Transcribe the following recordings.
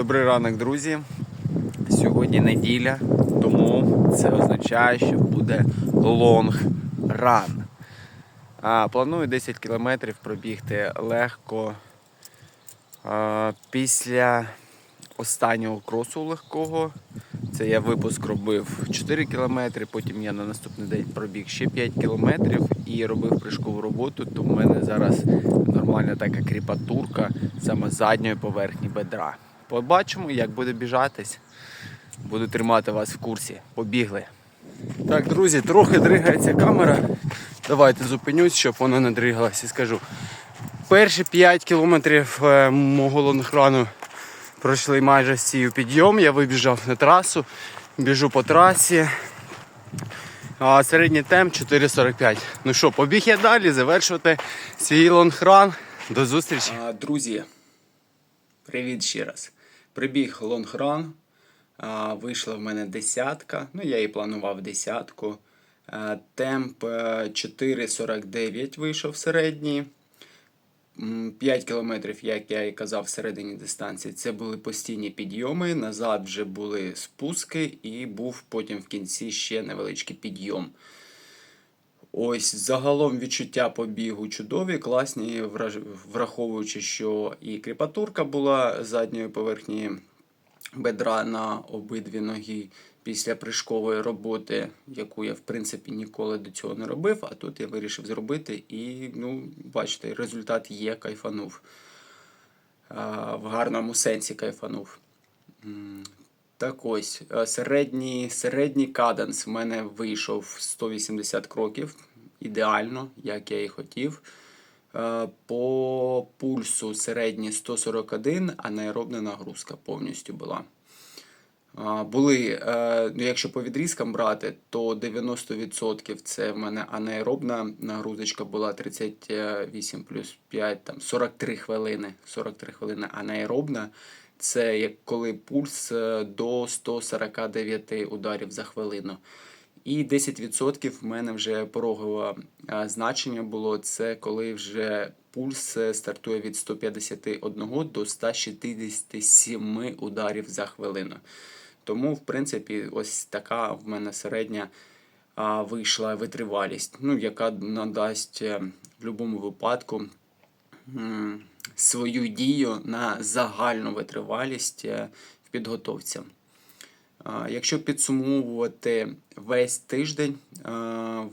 Добрий ранок, друзі. Сьогодні неділя, тому це означає, що буде лонг ран. Планую 10 кілометрів пробігти легко. Після останнього кросу легкого. Це я випуск робив 4 кілометри, потім я на наступний день пробіг ще 5 кілометрів і робив прыжкову роботу, то в мене зараз нормальна така кріпатурка саме задньої поверхні бедра. Побачимо, як буде біжатись. Буду тримати вас в курсі. Побігли. Так, друзі, трохи дригається камера. Давайте зупинюсь, щоб вона не дригалась і скажу. Перші 5 кілометрів е, мого лонграну пройшли майже всі підйом. Я вибіжав на трасу, біжу по трасі. А середній темп 4,45. Ну що, побіг я далі завершувати свій лонгран. До зустрічі. А, друзі, привіт ще раз. Прибіг лонгран. Вийшла в мене десятка. Ну, я і планував десятку. Темп е, 4,49 вийшов середній. 5 кілометрів, як я і казав, всередині дистанції, це були постійні підйоми. Назад вже були спуски, і був потім в кінці ще невеличкий підйом. Ось загалом відчуття побігу чудові, класні, враховуючи, що і кріпатурка була задньої поверхні бедра на обидві ноги після прыжкової роботи, яку я в принципі ніколи до цього не робив. А тут я вирішив зробити, і ну, бачите, результат є, кайфанув. В гарному сенсі кайфанув. Так ось, е, середній, середній каденс в мене вийшов 180 кроків. Ідеально, як я і хотів. Е, По пульсу середній 141, анаеробна нагрузка повністю була. Були, е, ну, якщо по відрізкам брати, то 90% це в мене анаеробна нагрузочка була 38 плюс 5, там 43 хвилини. 43 хвилини анаеробна. Це як коли пульс е, до 149 ударів за хвилину. І 10% в мене вже порогове значення було. Це коли вже пульс е, стартує від 151 до 167 ударів за хвилину. Тому, в принципі, ось така в мене середня вийшла витривалість, ну, яка надасть е, в будь-якому випадку свою дію на загальну витривалість е, в підготовці. А, Якщо підсумовувати весь тиждень, е,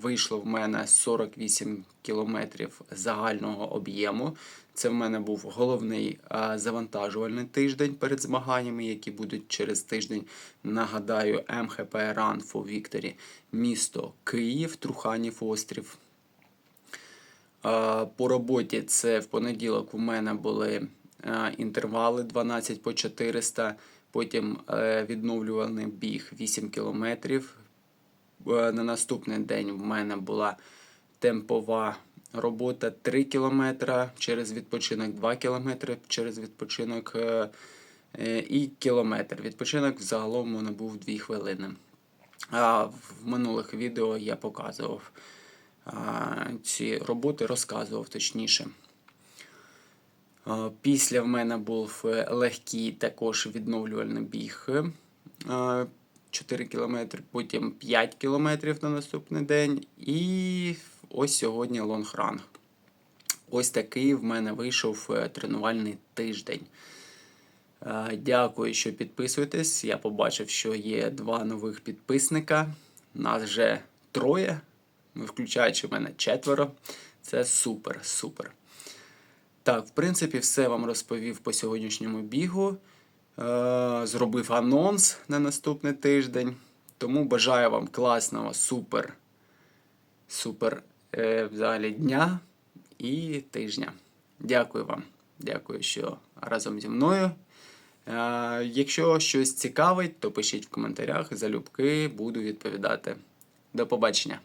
вийшло в мене 48 кілометрів загального об'єму. Це в мене був головний е, завантажувальний тиждень перед змаганнями, які будуть через тиждень. Нагадаю, МХП Run for Victory, місто Київ, Труханів острів. По роботі це в понеділок у мене були інтервали 12 по 400, потім е, відновлюваний біг 8 кілометрів. На наступний день в мене була темпова робота 3 кілометри, через відпочинок 2 кілометри, через відпочинок е, е, і кілометр. Відпочинок загалом у мене був 2 хвилини. А в минулих відео я показував ці роботи, розказував точніше. Після в мене був е, легкий також відновлювальний біг. е, 4 кілометри, потім 5 кілометрів на наступний день. І ось сьогодні лонгранг. Ось такий в мене вийшов е, тренувальний тиждень. Е, Дякую, що підписуєтесь. Я побачив, що є два нових підписника. Нас вже троє, ну, включаючи мене четверо. Це супер, супер. Так, в принципі, все вам розповів по сьогоднішньому бігу. Е, Зробив анонс на наступний тиждень. Тому бажаю вам класного, супер, супер е, взагалі дня і тижня. Дякую вам. Дякую, що разом зі мною. Е, Якщо щось цікавить, то пишіть в коментарях. Залюбки буду відповідати. До побачення.